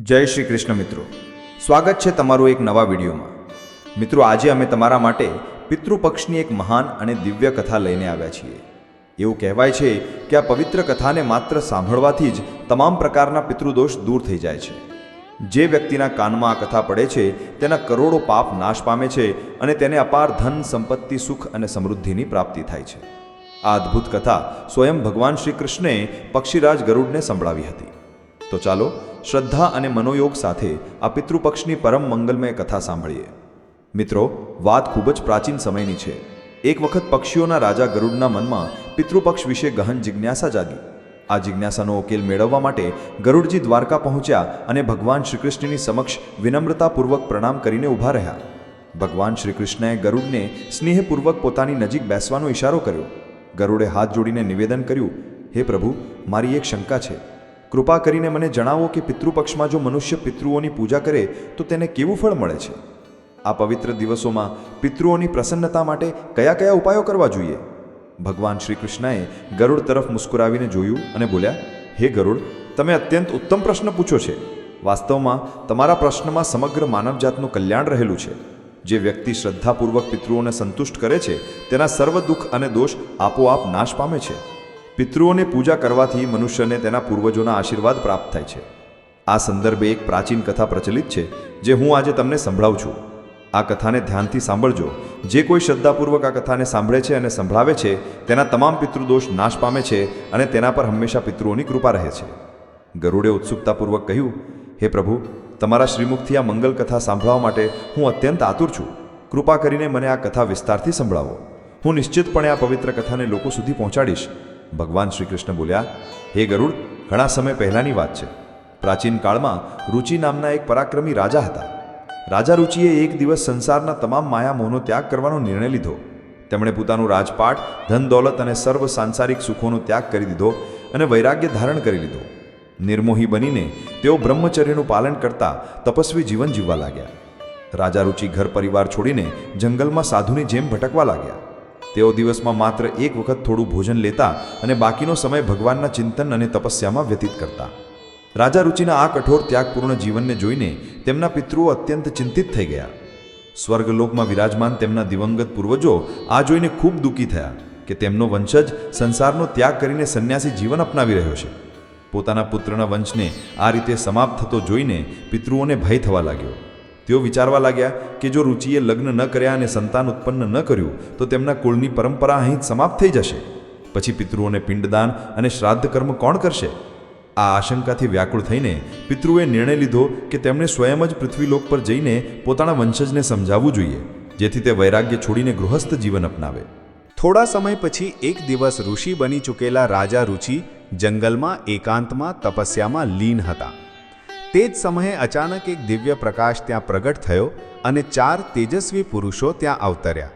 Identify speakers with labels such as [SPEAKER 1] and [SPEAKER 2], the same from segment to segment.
[SPEAKER 1] જય શ્રી કૃષ્ણ મિત્રો. સ્વાગત છે તમારું એક નવા વિડીયોમાં. મિત્રો, આજે અમે તમારા માટે પિતૃપક્ષની એક મહાન અને દિવ્ય કથા લઈને આવ્યા છીએ. એવું કહેવાય છે કે આ પવિત્ર કથાને માત્ર સાંભળવાથી જ તમામ પ્રકારના પિતૃદોષ દૂર થઈ જાય છે. જે વ્યક્તિના કાનમાં આ કથા પડે છે, તેના કરોડો પાપ નાશ પામે છે અને તેને અપાર ધન, સંપત્તિ, સુખ અને સમૃદ્ધિની પ્રાપ્તિ થાય છે. આ અદ્ભુત કથા સ્વયં ભગવાન શ્રી કૃષ્ણે પક્ષીરાજ ગરુડને સંભળાવી હતી. તો ચાલો શ્રદ્ધા અને મનોયોગ સાથે આ પિતૃપક્ષની પરમ મંગલમય કથા સાંભળીએ. મિત્રો, વાત ખૂબ જ પ્રાચીન સમયની છે. એક વખત પક્ષીઓના રાજા ગરુડના મનમાં પિતૃપક્ષ વિશે ગહન જિજ્ઞાસા જાગી. આ જિજ્ઞાસાનો ઉકેલ મેળવવા માટે ગરુડજી દ્વારકા પહોંચ્યા અને ભગવાન શ્રીકૃષ્ણની સમક્ષ વિનમ્રતાપૂર્વક પ્રણામ કરીને ઊભા રહ્યા. ભગવાન શ્રીકૃષ્ણએ ગરુડને સ્નેહપૂર્વક પોતાની નજીક બેસવાનો ઇશારો કર્યો. ગરુડે હાથ જોડીને નિવેદન કર્યું, હે પ્રભુ, મારી એક શંકા છે. કૃપા કરીને મને જણાવો કે પિતૃપક્ષમાં જો મનુષ્ય પિતૃઓની પૂજા કરે, તો તેને કેવું ફળ મળે છે? આ પવિત્ર દિવસોમાં પિતૃઓની પ્રસન્નતા માટે કયા કયા ઉપાયો કરવા જોઈએ? ભગવાન શ્રી કૃષ્ણએ ગરુડ તરફ મુસ્કુરાવીને જોયું અને બોલ્યા, હે ગરુડ, તમે અત્યંત ઉત્તમ પ્રશ્ન પૂછો છે. વાસ્તવમાં તમારા પ્રશ્નમાં સમગ્ર માનવજાતનું કલ્યાણ રહેલું છે. જે વ્યક્તિ શ્રદ્ધાપૂર્વક પિતૃઓને સંતુષ્ટ કરે છે, તેના સર્વ દુઃખ અને દોષ આપોઆપ નાશ પામે છે. પિતૃઓને પૂજા કરવાથી મનુષ્યને તેના પૂર્વજોના આશીર્વાદ પ્રાપ્ત થાય છે. આ સંદર્ભે એક પ્રાચીન કથા પ્રચલિત છે, જે હું આજે તમને સંભળાવું છું. આ કથાને ધ્યાનથી સાંભળજો. જે કોઈ શ્રદ્ધાપૂર્વક આ કથાને સાંભળે છે અને સંભળાવે છે, તેના તમામ પિતૃદોષ નાશ પામે છે અને તેના પર હંમેશા પિતૃઓની કૃપા રહે છે. ગરુડે ઉત્સુકતાપૂર્વક કહ્યું, હે પ્રભુ, તમારા શ્રીમુખથી આ મંગલ કથા સાંભળવા માટે હું અત્યંત આતુર છું. કૃપા કરીને મને આ કથા વિસ્તારથી સંભળાવો. હું નિશ્ચિતપણે આ પવિત્ર કથાને લોકો સુધી પહોંચાડીશ. ભગવાન શ્રી કૃષ્ણ બોલ્યા, હે ગરુડ, ઘણા સમય પહેલાંની વાત છે. પ્રાચીન કાળમાં રુચિ નામના એક પરાક્રમી રાજા હતા. રાજા રુચિએ એક દિવસ સંસારના તમામ માયામોહનો ત્યાગ કરવાનો નિર્ણય લીધો. તેમણે પોતાનું રાજપાટ, ધન દોલત અને સર્વ સાંસારિક સુખોનો ત્યાગ કરી દીધો અને વૈરાગ્ય ધારણ કરી લીધો. નિર્મોહી બનીને તેઓ બ્રહ્મચર્યનું પાલન કરતા તપસ્વી જીવન જીવવા લાગ્યા. રાજા રુચિ ઘર પરિવાર છોડીને જંગલમાં સાધુની જેમ ભટકવા લાગ્યા. તેઓ દિવસમાં માત્ર એક વખત થોડું ભોજન લેતા અને બાકીનો સમય ભગવાનના ચિંતન અને તપસ્યામાં વ્યતીત કરતા. રાજા રુચિના આ કઠોર ત્યાગપૂર્ણ જીવનને જોઈને તેમના પિતૃઓ અત્યંત ચિંતિત થઈ ગયા. સ્વર્ગલોકમાં વિરાજમાન તેમના દિવંગત પૂર્વજો આ જોઈને ખૂબ દુઃખી થયા કે તેમનો વંશજ સંસારનો ત્યાગ કરીને સંન્યાસી જીવન અપનાવી રહ્યો છે. પોતાના પુત્રના વંશને આ રીતે સમાપ્ત થતો જોઈને પિતૃઓને ભય થવા લાગ્યો. તેઓ વિચારવા લાગ્યા કે જો રુચિએ લગ્ન ન કર્યા અને સંતાન ઉત્પન્ન ન કર્યું, તો તેમના કુળની પરંપરા અહીં સમાપ્ત થઈ જશે. પછી પિતૃઓને પિંડદાન અને શ્રાદ્ધ કર્મ કોણ કરશે? આ આશંકાથી વ્યાકુળ થઈને પિતૃએ નિર્ણય લીધો કે તેમણે સ્વયં જ પૃથ્વીલોક પર જઈને પોતાના વંશજને સમજાવવું જોઈએ, જેથી તે વૈરાગ્ય છોડીને ગૃહસ્થ જીવન અપનાવે.
[SPEAKER 2] થોડા સમય પછી એક દિવસ ઋષિ બની ચૂકેલા રાજા રુચિ જંગલમાં, એકાંતમાં, તપસ્યામાં લીન હતા. તે જ સમયે અચાનક એક દિવ્ય પ્રકાશ ત્યાં પ્રગટ થયો અને ચાર તેજસ્વી પુરુષો ત્યાં અવતર્યા.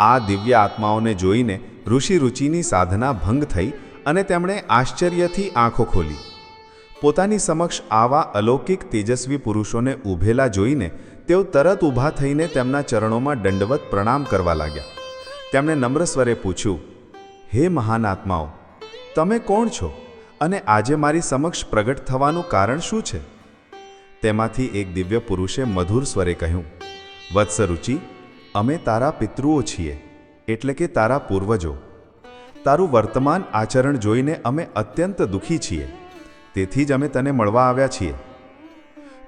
[SPEAKER 2] આ દિવ્ય આત્માઓને જોઈને ઋષિ રુચિની સાધના ભંગ થઈ અને તેમણે આશ્ચર્યથી આંખો ખોલી. પોતાની સમક્ષ આવા અલૌકિક તેજસ્વી પુરુષોને ઊભેલા જોઈને તેઓ તરત ઊભા થઈને તેમના ચરણોમાં દંડવત પ્રણામ કરવા લાગ્યા. તેમણે નમ્ર સ્વરે પૂછ્યું, હે મહાન આત્માઓ, તમે કોણ છો? અને આજે મારી સમક્ષ પ્રગટ થવાનું કારણ શું છે? તેમાંથી એક દિવ્ય પુરુષે મધુર સ્વરે કહ્યું, વત્સ રુચિ, અમે તારા પિતૃઓ છીએ, એટલે કે તારા પૂર્વજો. તારું વર્તમાન આચરણ જોઈને અમે અત્યંત દુઃખી છીએ. તેથી જ અમે તને મળવા આવ્યા છીએ.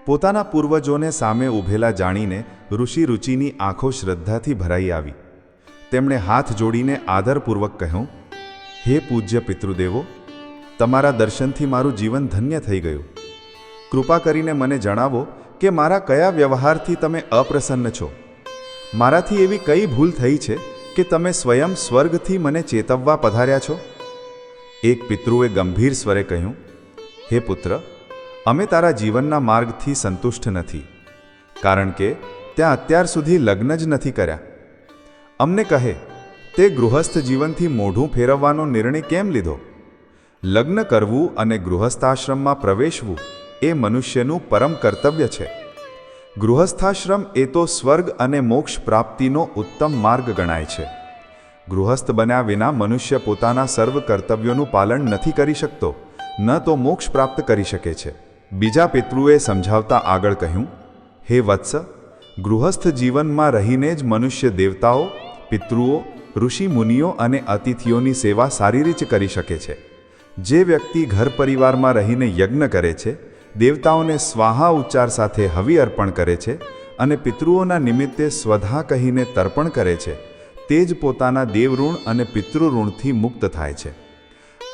[SPEAKER 2] પોતાના પૂર્વજોને સામે ઊભેલા જાણીને ઋષિ રુચિની આંખો શ્રદ્ધાથી ભરાઈ આવી. તેમણે હાથ જોડીને આદરપૂર્વક કહ્યું, હે પૂજ્ય પિતૃદેવો તમારા દર્શનથી મારું જીવન ધન્ય થઈ ગયું. કૃપા કરીને મને જણાવો કે મારા કયા વ્યવહારથી તમે અપ્રસન્ન છો? મારાથી એવી કઈ ભૂલ થઈ છે કે તમે સ્વયં સ્વર્ગથી મને ચેતવવા પધાર્યા છો? એક પિતૃએ ગંભીર સ્વરે કહ્યું, હે પુત્ર, અમે તારા જીવનના માર્ગથી સંતુષ્ટ નથી, કારણ કે ત્યાં અત્યાર સુધી લગ્ન જ નથી કર્યા. અમને કહે, તે ગૃહસ્થ જીવનથી મોઢું ફેરવવાનો નિર્ણય કેમ લીધો? લગ્ન કરવું અને ગૃહસ્થાશ્રમમાં પ્રવેશવું એ મનુષ્યનું પરમ કર્તવ્ય છે. ગૃહસ્થાશ્રમ એ તો સ્વર્ગ અને મોક્ષ પ્રાપ્તિનો ઉત્તમ માર્ગ ગણાય છે. ગૃહસ્થ બન્યા વિના મનુષ્ય પોતાના સર્વ કર્તવ્યોનું પાલન નથી કરી શકતો, ન તો મોક્ષ પ્રાપ્ત કરી શકે છે. બીજા પિતૃએ સમજાવતા આગળ કહ્યું, હે વત્સ, ગૃહસ્થ જીવનમાં રહીને જ મનુષ્ય દેવતાઓ, પિતૃઓ, ઋષિ મુનિઓ અને અતિથિઓની સેવા સારી રીતે કરી શકે છે. જે વ્યક્તિ ઘર પરિવારમાં રહીને યજ્ઞ કરે છે, દેવતાઓને સ્વાહા ઉચ્ચાર સાથે હવિ અર્પણ કરે છે અને પિતૃઓના નિમિત્તે સ્વધા કહીને તર્પણ કરે છે, તે જ પોતાના દેવઋણ અને પિતૃઋણથી મુક્ત થાય છે.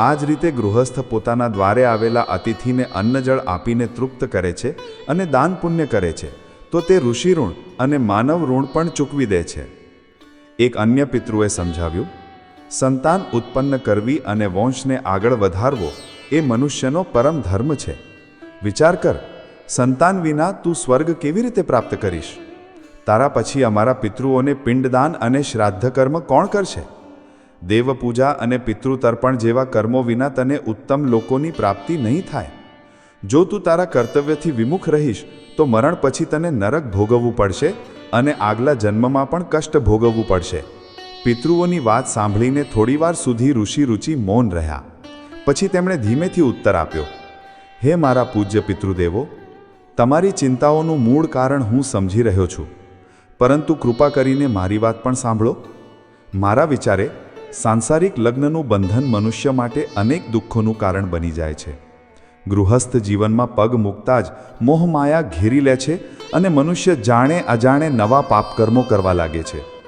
[SPEAKER 2] આ જ રીતે ગૃહસ્થ પોતાના દ્વારે આવેલા અતિથિને અન્નજળ આપીને તૃપ્ત કરે છે અને દાન પુણ્ય કરે છે, તો તે ઋષિ ઋણ અને માનવ ઋણ પણ ચૂકવી દે છે. એક અન્ય પિતૃએ સમજાવ્યું સંતાન ઉત્પન્ન કરવી અને વંશને આગળ વધારવો એ મનુષ્યનો પરમ ધર્મ છે. વિચાર કર, સંતાન વિના તું સ્વર્ગ કેવી રીતે પ્રાપ્ત કરીશ? તારા પછી અમારા પિતૃઓને પિંડદાન અને શ્રાદ્ધ કર્મ કોણ કરશે? દેવપૂજા અને પિતૃતર્પણ જેવા કર્મો વિના તને ઉત્તમ લોકોની પ્રાપ્તિ નહીં થાય. જો તું તારા કર્તવ્યથી વિમુખ રહીશ, તો મરણ પછી તને નરક ભોગવવું પડશે અને આગલા જન્મમાં પણ કષ્ટ ભોગવવું પડશે. પિતૃઓની વાત સાંભળીને થોડીવાર સુધી ઋષિ રુચિ મૌન રહ્યા. પછી તેમણે ધીમેથી ઉત્તર આપ્યો, હે મારા પૂજ્ય પિતૃદેવો, તમારી ચિંતાઓનું મૂળ કારણ હું સમજી રહ્યો છું. પરંતુ કૃપા કરીને મારી વાત પણ સાંભળો. મારા વિચારે સાંસારિક લગ્નનું બંધન મનુષ્ય માટે અનેક દુઃખોનું કારણ બની જાય છે. ગૃહસ્થ જીવનમાં પગ મૂકતા જ મોહમાયા ઘેરી લે છે અને મનુષ્ય જાણે અજાણે નવા પાપકર્મો કરવા લાગે છે.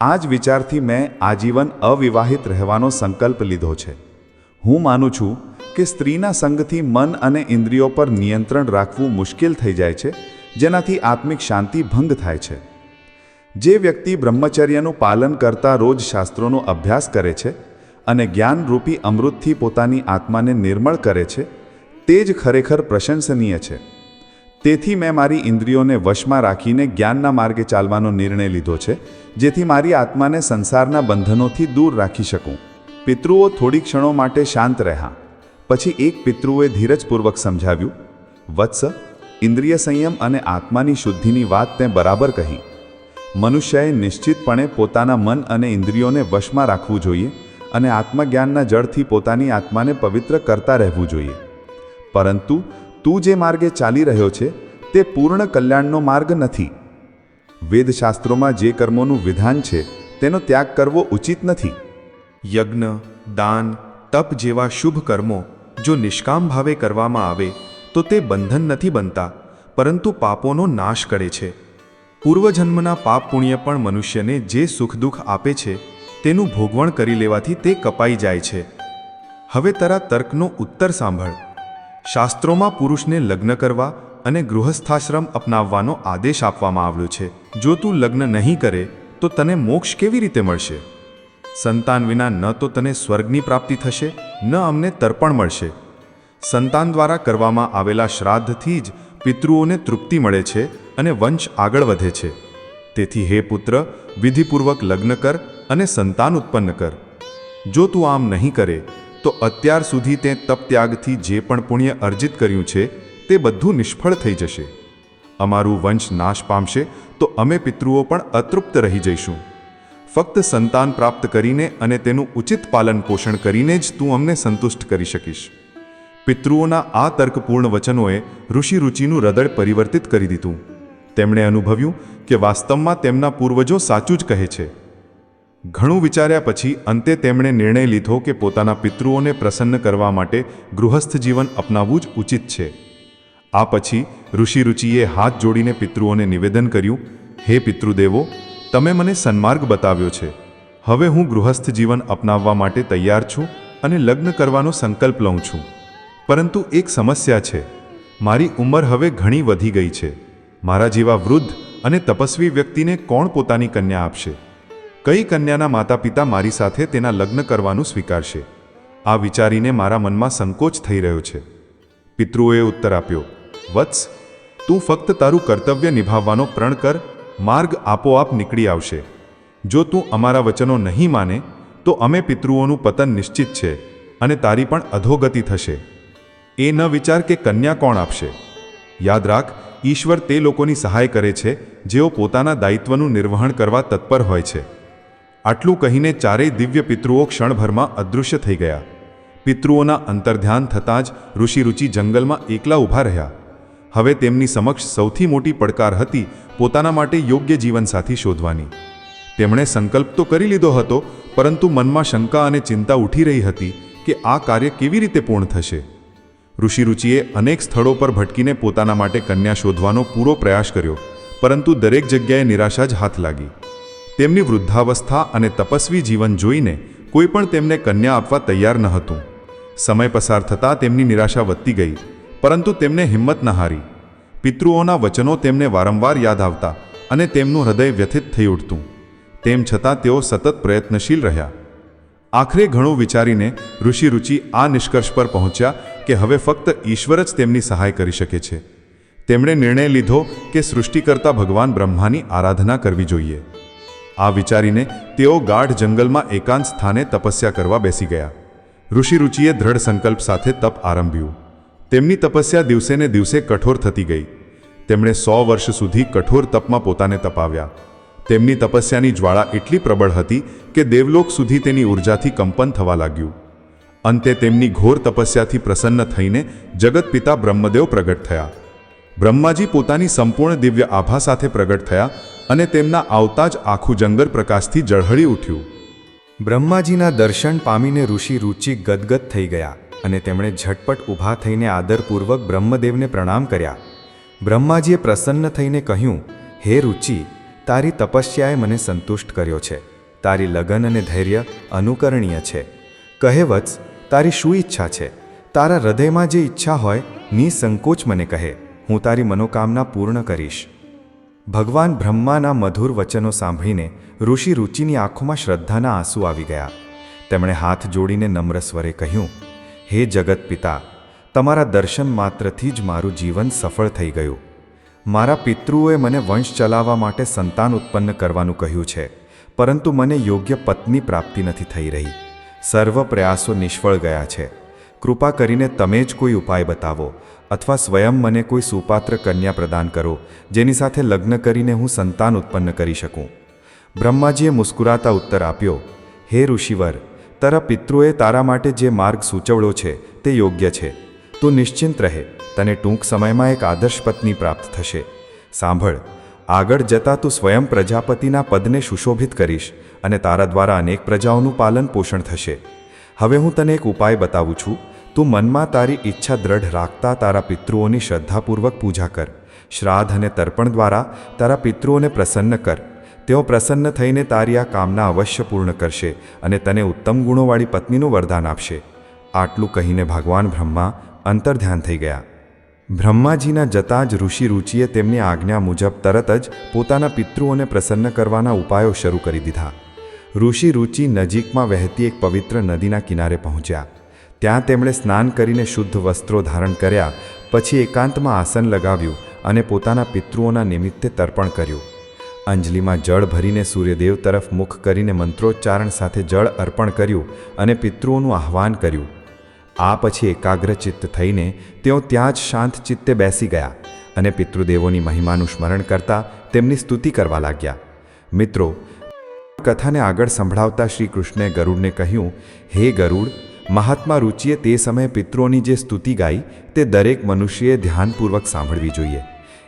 [SPEAKER 2] આ જ વિચારથી મેં આજીવન અવિવાહિત રહેવાનો સંકલ્પ લીધો છે. હું માનું છું કે સ્ત્રીના સંગથી મન અને ઇન્દ્રિયો પર નિયંત્રણ રાખવું મુશ્કેલ થઈ જાય છે, જેનાથી આત્મિક શાંતિ ભંગ થાય છે. જે વ્યક્તિ બ્રહ્મચર્યનું પાલન કરતા રોજ શાસ્ત્રોનો અભ્યાસ કરે છે અને જ્ઞાનરૂપી અમૃતથી પોતાની આત્માને નિર્મળ કરે છે, તે જ ખરેખર પ્રશંસનીય છે. તેથી મેં મારી ઇન્દ્રિયોને વશમાં રાખીને જ્ઞાનના માર્ગે ચાલવાનો નિર્ણય લીધો છે, જેથી મારી આત્માને સંસારના બંધનોથી દૂર રાખી શકું. પિતૃઓ થોડી ક્ષણો માટે શાંત રહ્યા. પછી એક પિતૃએ ધીરજપૂર્વક સમજાવ્યું, વત્સ, ઇન્દ્રિય સંયમ અને આત્માની શુદ્ધિની વાત તે બરાબર કહી. મનુષ્યએ નિશ્ચિતપણે પોતાના મન અને ઇન્દ્રિયોને વશમાં રાખવું જોઈએ અને આત્મજ્ઞાનના જળથી પોતાની આત્માને પવિત્ર કરતા રહેવું જોઈએ. પરંતુ તું જે માર્ગે ચાલી રહ્યો છે, તે પૂર્ણ કલ્યાણનો માર્ગ નથી. વેદશાસ્ત્રોમાં જે કર્મોનું વિધાન છે, તેનો ત્યાગ કરવો ઉચિત નથી.
[SPEAKER 1] યજ્ઞ, દાન, તપ જેવા શુભ કર્મો જો નિષ્કામ ભાવે કરવામાં આવે, તો તે બંધન નથી બનતા, પરંતુ પાપોનો નાશ કરે છે. પૂર્વજન્મના પાપ પુણ્ય પણ મનુષ્યને જે સુખ દુઃખ આપે છે, તેનું ભોગવણ કરી લેવાથી તે કપાઈ જાય છે. હવે તારા તર્કનો ઉત્તર સાંભળ. શાસ્ત્રોમાં પુરુષને લગ્ન કરવા અને ગૃહસ્થાશ્રમ અપનાવવાનો આદેશ આપવામાં આવ્યો છે. જો તું લગ્ન નહીં કરે, તો તને મોક્ષ કેવી રીતે મળશે? સંતાન વિના ન તો તને સ્વર્ગની પ્રાપ્તિ થશે, ન અમને તર્પણ મળશે. સંતાન દ્વારા કરવામાં આવેલા શ્રાદ્ધથી જ પિતૃઓને તૃપ્તિ મળે છે અને વંશ આગળ વધે છે. તેથી હે પુત્ર, વિધિપૂર્વક લગ્ન કર અને સંતાન ઉત્પન્ન કર. જો તું આમ નહીં કરે તો અત્યાર સુધી તે તપ ત્યાગથી જે પણ પુણ્ય અર્જિત કર્યું છે, તે બધું નિષ્ફળ થઈ જશે. અમારું વંશ નાશ પામશે તો અમે પિતૃઓ પણ અતૃપ્ત રહી જઈશું. ફક્ત સંતાન પ્રાપ્ત કરીને અને તેનું ઉચિત પાલન પોષણ કરીને જ તું અમને સંતુષ્ટ કરી શકીશ. પિતૃઓના આ તર્કપૂર્ણ વચનોએ ઋષિ રુચિનું હૃદય પરિવર્તિત કરી દીધું. તેમણે અનુભવ્યું કે વાસ્તવમાં તેમના પૂર્વજો સાચું જ કહે છે. ઘણું વિચાર્યા પછી અંતે તેમણે નિર્ણય લીધો કે પોતાના પિતૃઓને પ્રસન્ન કરવા માટે ગૃહસ્થ જીવન અપનાવવું જ ઉચિત છે. આ પછી ઋષિ રુચિએ હાથ જોડીને પિતૃઓને નિવેદન કર્યું, હે પિતૃદેવો, તમે મને સન્માર્ગ બતાવ્યો છે. હવે હું ગૃહસ્થ જીવન અપનાવવા માટે તૈયાર છું અને લગ્ન કરવાનો સંકલ્પ લઉં છું. પરંતુ એક સમસ્યા છે. મારી ઉંમર હવે ઘણી વધી ગઈ છે. મારા જેવા વૃદ્ધ અને તપસ્વી વ્યક્તિને કોણ પોતાની કન્યા આપશે? કઈ કન્યાના માતા પિતા મારી સાથે તેના લગ્ન કરવાનું સ્વીકારશે? આ વિચારીને મારા મનમાં સંકોચ થઈ રહ્યો છે. પિતૃએ ઉત્તર આપ્યો, વત્સ, તું ફક્ત તારું કર્તવ્ય નિભાવવાનો પ્રણ કર, માર્ગ આપોઆપ નીકળી આવશે. જો તું અમારા વચનો નહીં માને, તો અમે પિતૃઓનું પતન નિશ્ચિત છે અને તારી પણ અધોગતિ થશે. એ ન વિચાર કે કન્યા કોણ આપશે. યાદ રાખ, ઈશ્વર તે લોકોની સહાય કરે છે જેઓ પોતાના દાયિત્વનું નિર્વહન કરવા તત્પર હોય છે. આટલું કહીને ચારેય દિવ્ય પિતૃઓ ક્ષણભરમાં અદૃશ્ય થઈ ગયા.
[SPEAKER 3] પિતૃઓના અંતર્ધ્યાન થતાં જ ઋષિરુચિ જંગલમાં એકલા ઊભા રહ્યા. હવે તેમની સમક્ષ સૌથી મોટી પડકાર હતી પોતાના માટે યોગ્ય જીવનસાથી શોધવાની. તેમણે સંકલ્પ તો કરી લીધો હતો, પરંતુ મનમાં શંકા અને ચિંતા ઉઠી રહી હતી કે આ કાર્ય કેવી રીતે પૂર્ણ થશે. ઋષિરુચિએ અનેક સ્થળો પર ભટકીને પોતાના માટે કન્યા શોધવાનો પૂરો પ્રયાસ કર્યો, પરંતુ દરેક જગ્યાએ નિરાશા જ હાથ લાગી. તેમની વૃદ્ધાવસ્થા અને તપસ્વી જીવન જોઈને કોઈ પણ તેમને કન્યા આપવા તૈયાર ન હતું. સમય પસાર થતાં તેમની નિરાશા વધતી ગઈ, પરંતુ તેમને હિંમત ન હારી. પિતૃઓના વચનો તેમને વારંવાર યાદ આવતા અને તેમનું હૃદય વ્યથિત થઈ ઉઠતું. તેમ છતાં તેઓ સતત પ્રયત્નશીલ રહ્યા. આખરે ઘણું વિચારીને ઋષિ રુચિ આ નિષ્કર્ષ પર પહોંચ્યા કે હવે ફક્ત ઈશ્વર જ તેમની સહાય કરી શકે છે. તેમણે નિર્ણય લીધો કે સૃષ્ટિકર્તા ભગવાન બ્રહ્માની આરાધના કરવી જોઈએ. આ વિચારીને તેઓ ગાઢ જંગલમાં એકાંત સ્થાને તપસ્યા કરવા બેસી ગયા. ઋષિરુચિએ દ્રઢ સંકલ્પ સાથે તપ આરંભ્યું. તેમની તપસ્યા દિવસેને દિવસે કઠોર થતી ગઈ. તેમણે સો વર્ષ સુધી કઠોર તપમાં પોતાને તપાવ્યા. તેમની તપસ્યાની જ્વાળા એટલી પ્રબળ હતી કે દેવલોક સુધી તેની ઉર્જાથી કંપન થવા લાગ્યું. અંતે તેમની ઘોર તપસ્યાથી પ્રસન્ન થઈને જગતપિતા બ્રહ્મદેવ પ્રગટ થયા. બ્રહ્માજી પોતાની સંપૂર્ણ દિવ્ય આભા સાથે પ્રગટ થયા અને તેમના આવતા જ આખું જંગલ પ્રકાશથી ઝળહળી ઉઠ્યું.
[SPEAKER 1] બ્રહ્માજીના દર્શન પામીને ઋષિ રુચિ ગદગદ થઈ ગયા અને તેમણે ઝટપટ ઊભા થઈને આદરપૂર્વક બ્રહ્મદેવને પ્રણામ કર્યા. બ્રહ્માજીએ પ્રસન્ન થઈને કહ્યું, હે રુચિ, તારી તપસ્યાએ મને સંતુષ્ટ કર્યો છે. તારી લગન અને ધૈર્ય અનુકરણીય છે. કહેવત્સ તારી શું ઈચ્છા છે? તારા હૃદયમાં જે ઈચ્છા હોય, નિસંકોચ મને કહે. હું તારી મનોકામના પૂર્ણ કરીશ. ભગવાન બ્રહ્માના મધુર વચનો સાંભળીને ઋષિ રુચિની આંખોમાં શ્રદ્ધાના આંસુ આવી ગયા. તેમણે હાથ જોડીને નમ્ર સ્વરે કહ્યું, હે જગત પિતા, તમારા દર્શન માત્રથી જ મારું જીવન સફળ થઈ ગયું. મારા પિતૃઓએ મને વંશ ચલાવવા માટે સંતાન ઉત્પન્ન કરવાનું કહ્યું છે, પરંતુ મને યોગ્ય પત્ની પ્રાપ્તિ નથી થઈ રહી. સર્વ પ્રયાસો નિષ્ફળ ગયા છે. કૃપા કરીને તમે જ કોઈ ઉપાય બતાવો અથવા સ્વયં મને કોઈ સુપાત્ર કન્યા પ્રદાન કરો, જેની સાથે લગ્ન કરીને હું સંતાન ઉત્પન્ન કરી શકું. બ્રહ્માજીએ મુસ્કુરાતા ઉત્તર આપ્યો, હે ઋષિવર, તારા પિતૃએ તારા માટે જે માર્ગ સૂચવડો છે તે યોગ્ય છે. તું નિશ્ચિંત રહે, તને ટૂંક સમયમાં એક આદર્શ પત્ની પ્રાપ્ત થશે. સાંભળ, આગળ જતાં તું સ્વયં પ્રજાપતિના પદને સુશોભિત કરીશ અને તારા દ્વારા અનેક પ્રજાઓનું પાલન પોષણ થશે. હવે હું તને એક ઉપાય બતાવું છું. તું મનમાં તારી ઈચ્છા દ્રઢ રાખતા તારા પિતૃઓની શ્રદ્ધાપૂર્વક પૂજા કર. શ્રાદ્ધ અને તર્પણ દ્વારા તારા પિતૃઓને પ્રસન્ન કર. તેઓ પ્રસન્ન થઈને તારી આ કામના અવશ્ય પૂર્ણ કરશે અને તને ઉત્તમ ગુણોવાળી પત્નીનું વરદાન આપશે. આટલું કહીને ભગવાન બ્રહ્મા અંતર્ધ્યાન થઈ ગયા. બ્રહ્માજીના જતાં જ ઋષિ રુચિએ તેમની આજ્ઞા મુજબ તરત જ પોતાના પિતૃઓને પ્રસન્ન કરવાના ઉપાયો શરૂ કરી દીધા. ઋષિ રુચિ નજીકમાં વહેતી એક પવિત્ર નદીના કિનારે પહોંચ્યા. ત્યાં તેમણે સ્નાન કરીને શુદ્ધ વસ્ત્રો ધારણ કર્યા, પછી એકાંતમાં આસન લગાવ્યું અને પોતાના પિતૃઓના નિમિત્તે તર્પણ કર્યું. અંજલિમાં જળ ભરીને સૂર્યદેવ તરફ મુખ કરીને મંત્રોચ્ચારણ સાથે જળ અર્પણ કર્યું અને પિતૃઓનું આહ્વાન કર્યું. આ પછી એકાગ્રચિત્ત થઈને તેઓ ત્યાં જ શાંત ચિત્તે બેસી ગયા અને પિતૃદેવોની મહિમાનું સ્મરણ કરતા તેમની સ્તુતિ કરવા લાગ્યા. મિત્રો, કથાને આગળ સંભળાવતા શ્રી કૃષ્ણે ગરુડને કહ્યું, હે ગરુડ મહાત્મા રુચિએ તે સમયે પિતૃઓની જે સ્તુતિ ગાઈ તે દરેક મનુષ્યએ ધ્યાનપૂર્વક સાંભળવી જોઈએ.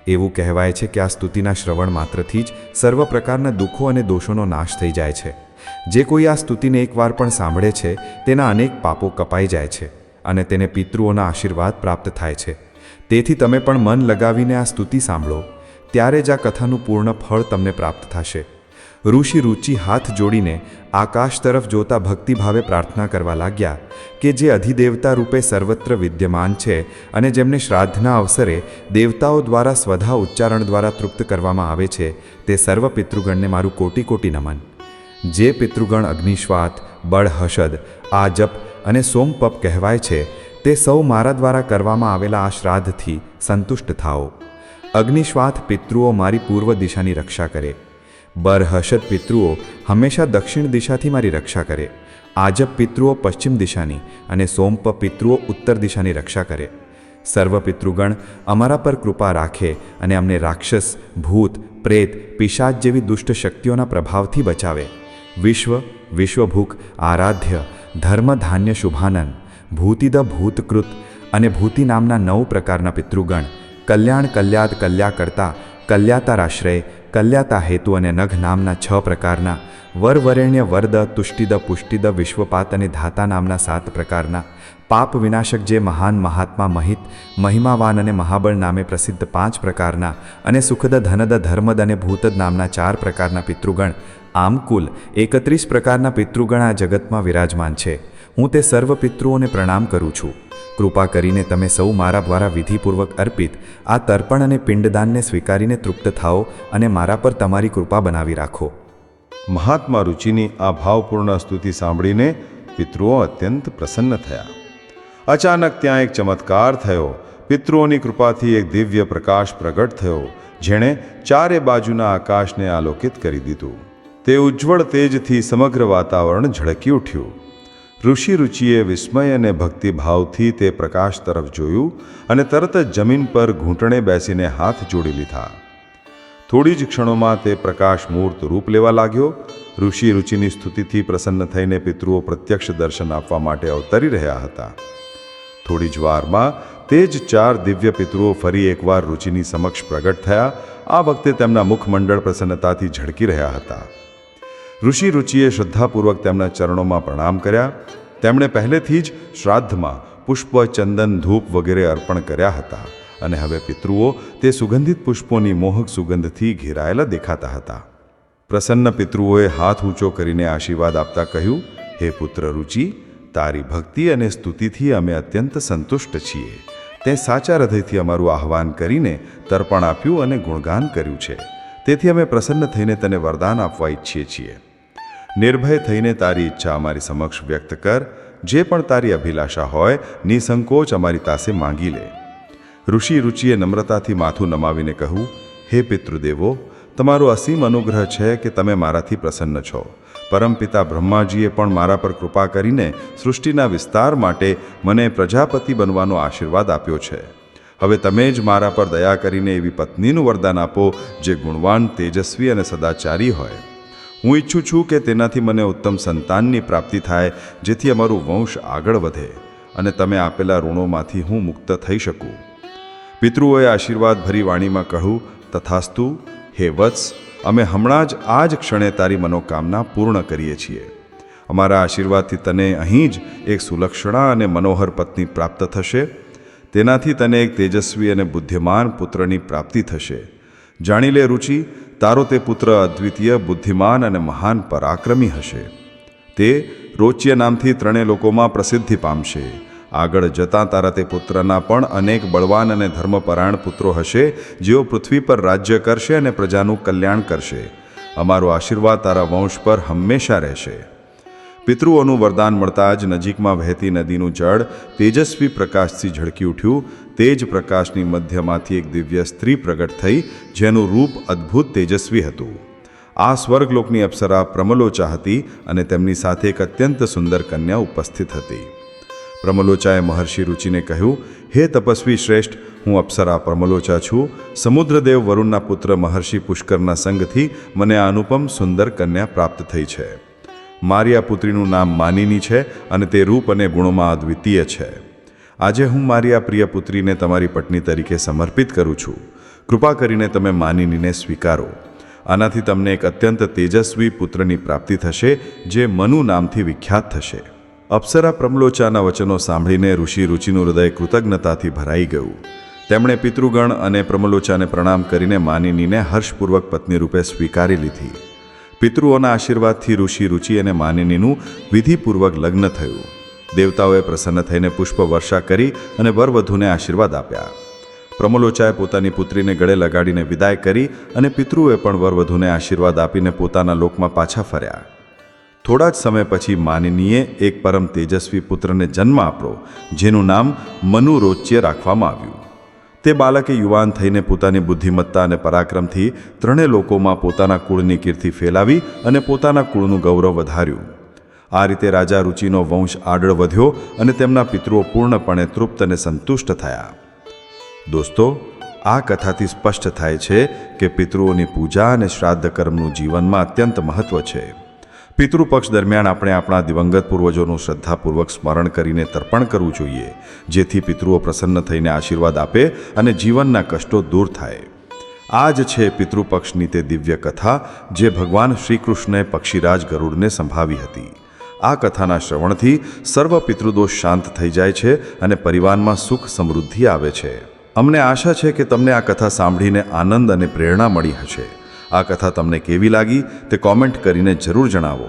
[SPEAKER 1] એવું કહેવાય છે કે આ સ્તુતિના શ્રવણ માત્રથી જ સર્વ પ્રકારના દુઃખો અને દોષોનો નાશ થઈ જાય છે. જે કોઈ આ સ્તુતિને એકવાર પણ સાંભળે છે, તેના અનેક પાપો કપાઈ જાય છે અને તેને પિતૃઓના આશીર્વાદ પ્રાપ્ત થાય છે. તેથી તમે પણ મન લગાવીને આ સ્તુતિ સાંભળો. ત્યારે જ આ કથાનું પૂર્ણ ફળ તમને પ્રાપ્ત થશે. ઋષિ રુચિ હાથ જોડીને આકાશ તરફ જોતા ભક્તિભાવે પ્રાર્થના કરવા લાગ્યા કે જે અધિદેવતા રૂપે સર્વત્ર વિદ્યમાન છે અને જેમને શ્રાદ્ધના અવસરે દેવતાઓ દ્વારા સ્વધા ઉચ્ચારણ દ્વારા તૃપ્ત કરવામાં આવે છે, તે સર્વ પિતૃગણને મારું કોટી કોટી નમન. જે પિતૃગણ અગ્નિશ્વાત, બળ આ આજપ અને સોમપપ કહેવાય છે, તે સૌ મારા દ્વારા કરવામાં આવેલા આ શ્રાદ્ધથી સંતુષ્ટ થાઓ. અગ્નિશ્વાથ પિતૃઓ મારી પૂર્વ દિશાની રક્ષા કરે. બરહષદ પિતૃઓ હંમેશા દક્ષિણ દિશાથી મારી રક્ષા કરે. આજપ પિતૃઓ પશ્ચિમ દિશાની અને સોમપ પિતૃઓ ઉત્તર દિશાની રક્ષા કરે. સર્વ પિતૃગણ અમારા પર કૃપા રાખે અને અમને રાક્ષસ, ભૂત, પ્રેત, પિશાચ જેવી દુષ્ટ શક્તિઓના પ્રભાવથી બચાવે. વિશ્વ, વિશ્વભૂખ, આરાધ્ય, ધર્મ ધાન્ય શુભાનંદ,
[SPEAKER 4] ભૂતિદ ભૂતકૃત અને ભૂતિ નામના નવ પ્રકારના પિતૃગણ, કલ્યાણ કલ્યાદ કલ્યા કરતા, કલ્યાતારાશ્રય કલ્યાતા હેતુ અને નઘ નામના છ પ્રકારના વરવરેણ્ય વરદ, તુષ્ટિદ, પુષ્ટિદ, વિશ્વપાત અને ધાતા નામના સાત પ્રકારના પાપ વિનાશક જે મહાન મહાત્મા મહિત, મહિમાવાન અને મહાબળ નામે પ્રસિદ્ધ પાંચ પ્રકારના અને સુખદ, ધનદ, ધર્મદ અને ભૂતદ નામના ચાર પ્રકારના પિતૃગણ, આમ કુલ એકત્રીસ પ્રકારના પિતૃગણ આ જગતમાં વિરાજમાન છે. હું તે સર્વ પિતૃઓને પ્રણામ કરું છું. કૃપા કરીને તમે સૌ મારા દ્વારા વિધિપૂર્વક અર્પિત આ તર્પણ અને પિંડદાનને સ્વીકારીને તૃપ્ત થાઓ અને મારા પર તમારી કૃપા બનાવી રાખો.
[SPEAKER 1] મહાત્મા રુચિની આ ભાવપૂર્ણ સ્તુતિ સાંભળીને પિતૃઓ અત્યંત પ્રસન્ન થયા. અચાનક ત્યાં એક ચમત્કાર થયો. પિતૃઓની કૃપાથી એક દિવ્ય પ્રકાશ પ્રગટ થયો, જેણે ચારે બાજુના આકાશને આલોકિત કરી દીધું. તે ઉજ્જવળ તેજથી સમગ્ર વાતાવરણ ઝળકી ઉઠ્યું. ઋષિ રુચિએ વિસ્મય અને ભક્તિભાવથી તે પ્રકાશ તરફ જોયું અને તરત જ જમીન પર ઘૂંટણે બેસીને હાથ જોડી લીધા. થોડી જ ક્ષણોમાં તે પ્રકાશ મૂર્ત રૂપ લેવા લાગ્યો. ઋષિ રુચિની સ્તુતિથી પ્રસન્ન થઈને પિતૃઓ પ્રત્યક્ષ દર્શન આપવા માટે અવતરી રહ્યા હતા. થોડી જ વારમાં તે જ ચાર દિવ્ય પિતૃઓ ફરી એકવાર રુચિની સમક્ષ પ્રગટ થયા. આ વખતે તેમના મુખમંડળ પ્રસન્નતાથી ઝળકી રહ્યા હતા. ઋષિ રુચિએ શ્રદ્ધાપૂર્વક તેમના ચરણોમાં પ્રણામ કર્યા. તેમણે પહેલેથી જ શ્રાદ્ધમાં પુષ્પ, ચંદન, ધૂપ વગેરે અર્પણ કર્યા હતા અને હવે પિતૃઓ તે સુગંધિત પુષ્પોની મોહક સુગંધથી ઘેરાયેલા દેખાતા હતા. પ્રસન્ન પિતૃઓએ હાથ ઊંચો કરીને આશીર્વાદ આપતા કહ્યું, હે પુત્ર રુચિ, તારી ભક્તિ અને સ્તુતિથી અમે અત્યંત સંતુષ્ટ છીએ. તે સાચા હૃદયથી અમારું આહ્વાન કરીને તર્પણ આપ્યું અને ગુણગાન કર્યું છે. તેથી અમે પ્રસન્ન થઈને તને વરદાન આપવા ઈચ્છીએ છીએ. નિર્ભય થઈને તારી ઈચ્છા અમારી સમક્ષ વ્યક્ત કર. જે પણ તારી અભિલાષા હોય, નિસંકોચ અમારી પાસે માંગી લે. ઋષિ રુચિએ નમ્રતાથી માથું નમાવીને કહ્યું, હે પિતૃદેવો, તમારો અસીમ અનુગ્રહ છે કે તમે મારાથી પ્રસન્ન છો. પરમપિતા બ્રહ્માજીએ પણ મારા પર કૃપા કરીને સૃષ્ટિના વિસ્તાર માટે મને પ્રજાપતિ બનવાનો આશીર્વાદ આપ્યો છે. હવે તમે જ મારા પર દયા કરીને એવી પત્નીનું વરદાન આપો, જે ગુણવાન, તેજસ્વી અને સદાચારી હોય. હું ઈચ્છું છું કે તેનાથી મને ઉત્તમ સંતાનની પ્રાપ્તિ થાય, જેથી અમારું વંશ આગળ વધે અને તમે આપેલા ઋણોમાંથી હું મુક્ત થઈ શકું. પિતૃઓએ આશીર્વાદ ભરી વાણીમાં કહ્યું, તથાસ્તુ, હે વત્સ, અમે હમણાં જ આ જ ક્ષણે તારી મનોકામના પૂર્ણ કરીએ છીએ. અમારા આશીર્વાદથી તને અહીં જ એક સુલક્ષણા અને મનોહર પત્ની પ્રાપ્ત થશે. તેનાથી તને એક તેજસ્વી અને બુદ્ધિમાન પુત્રની પ્રાપ્તિ થશે. જાણી લે રુચિ તારો તે પુત્ર અદ્વિતીય, બુદ્ધિમાન અને મહાન પરાક્રમી હશે. તે રોચ્ય નામથી ત્રણેય લોકોમાં પ્રસિદ્ધિ પામશે. આગળ જતાં તારા તે પુત્રના પણ અનેક બળવાન અને ધર્મપરાયણ પુત્રો હશે, જેઓ પૃથ્વી પર રાજ્ય કરશે અને પ્રજાનું કલ્યાણ કરશે. અમારો આશીર્વાદ તારા વંશ પર હંમેશા રહેશે. પિતૃઓનું વરદાન મળતા જ નજીકમાં વહેતી નદીનું જળ તેજસ્વી પ્રકાશથી ઝળકી ઉઠ્યું. તે જ પ્રકાશની મધ્યમાંથી એક દિવ્ય સ્ત્રી પ્રગટ થઈ, જેનું રૂપ અદ્ભુત તેજસ્વી હતું. આ સ્વર્ગલોકની અપ્સરા પ્રમલોચા હતી અને તેમની સાથે એક અત્યંત સુંદર કન્યા ઉપસ્થિત હતી. પ્રમલોચાએ મહર્ષિ રુચિને કહ્યું, હે તપસ્વી શ્રેષ્ઠ, હું અપ્સરા પ્રમલોચા છું. સમુદ્રદેવ વરુણના પુત્ર મહર્ષિ પુષ્કરના સંગથી મને આ અનુપમ સુંદર કન્યા પ્રાપ્ત થઈ છે. મારી આ પુત્રીનું નામ માનિની છે અને તે રૂપ અને ગુણોમાં અદ્વિતીય છે. આજે હું મારી આ પ્રિય પુત્રીને તમારી પત્ની તરીકે સમર્પિત કરું છું. કૃપા કરીને તમે માનિનીને સ્વીકારો. આનાથી તમને એક અત્યંત તેજસ્વી પુત્રની પ્રાપ્તિ થશે, જે મનુ નામથી વિખ્યાત થશે. અપ્સરા પ્રમલોચાના વચનો સાંભળીને ઋષિ રુચિનું હૃદય કૃતજ્ઞતાથી ભરાઈ ગયું. તેમણે પિતૃગણ અને પ્રમલોચાને પ્રણામ કરીને માનિનીને હર્ષપૂર્વક પત્ની રૂપે સ્વીકારી લીધી. પિતૃઓના આશીર્વાદથી ઋષિ, રુચિ અને માનિનીનું વિધિપૂર્વક લગ્ન થયું. દેવતાઓએ પ્રસન્ન થઈને પુષ્પ વર્ષા કરી અને વરવધુને આશીર્વાદ આપ્યા. પ્રમલોચાએ પોતાની પુત્રીને ગળે લગાડીને વિદાય કરી અને પિતૃએ પણ વરવધુને આશીર્વાદ આપીને પોતાના લોકમાં પાછા ફર્યા. થોડા જ સમય પછી માનિનીએ એક પરમ તેજસ્વી પુત્રને જન્મ આપ્યો, જેનું નામ મનુ રોચ્ય રાખવામાં આવ્યું. તે બાળકે યુવાન થઈને પોતાની બુદ્ધિમત્તા અને પરાક્રમથી ત્રણેય લોકોમાં પોતાના કુળની કીર્તિ ફેલાવી અને પોતાના કુળનું ગૌરવ વધાર્યું. આ રીતે રાજા રુચિનો વંશ આગળ વધ્યો અને તેમના પિતૃઓ પૂર્ણપણે તૃપ્ત અને સંતુષ્ટ થયા. દોસ્તો, આ કથાથી સ્પષ્ટ થાય છે કે પિતૃઓની પૂજા અને શ્રાદ્ધ કર્મનું જીવનમાં અત્યંત મહત્વ છે.
[SPEAKER 5] પિતૃપક્ષ દરમિયાન આપણે આપણા દિવંગત પૂર્વજોનું શ્રદ્ધાપૂર્વક સ્મરણ કરીને તર્પણ કરવું જોઈએ, જેથી પિતૃઓ પ્રસન્ન થઈને આશીર્વાદ આપે અને જીવનના કષ્ટો દૂર થાય. આ જ છે પિતૃપક્ષની તે દિવ્ય કથા, જે ભગવાન શ્રીકૃષ્ણે પક્ષીરાજ ગરુડને સંભાવી હતી. આ કથાના શ્રવણથી સર્વ પિતૃદોષ શાંત થઈ જાય છે અને પરિવારમાં સુખ સમૃદ્ધિ આવે છે. અમને આશા છે કે તમને આ કથા સાંભળીને આનંદ અને પ્રેરણા મળી હશે. આ કથા તમને કેવી લાગી તે કોમેન્ટ કરીને જરૂર જણાવો.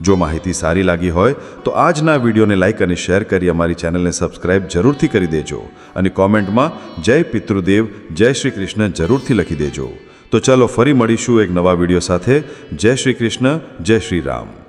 [SPEAKER 5] જો માહિતી સારી લાગી હોય તો આજના વિડીયોને લાઇક અને શેર કરી અમારી ચેનલને સબસ્ક્રાઇબ જરૂરથી કરી દેજો અને કોમેન્ટમાં જય પિતૃદેવ, જય શ્રી કૃષ્ણ જરૂરથી લખી દેજો. તો ચાલો ફરી મળીશું એક નવા વીડિયો સાથે. જય શ્રી કૃષ્ણ, જય શ્રી રામ.